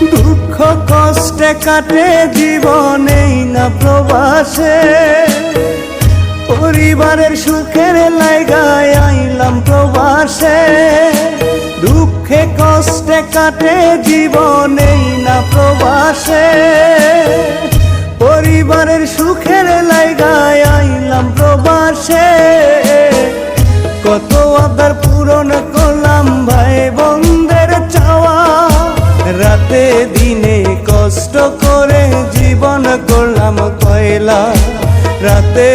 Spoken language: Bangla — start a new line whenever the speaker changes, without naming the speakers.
দুঃখ কষ্টে কাটে জীবনেই না প্রবাসে। পরিবারের সুখের লাইগায় আইলাম প্রবাসে। দুঃখে কষ্টে কাটে জীবনেই না প্রবাসে। পরিবারের সুখের লাইগায় আইলাম প্রবাসে। কত আদার পূরণ করলাম ভাই চাওয়া রাতে দিনে কষ্ট করে জীবন করলাম কয়লা। রাতে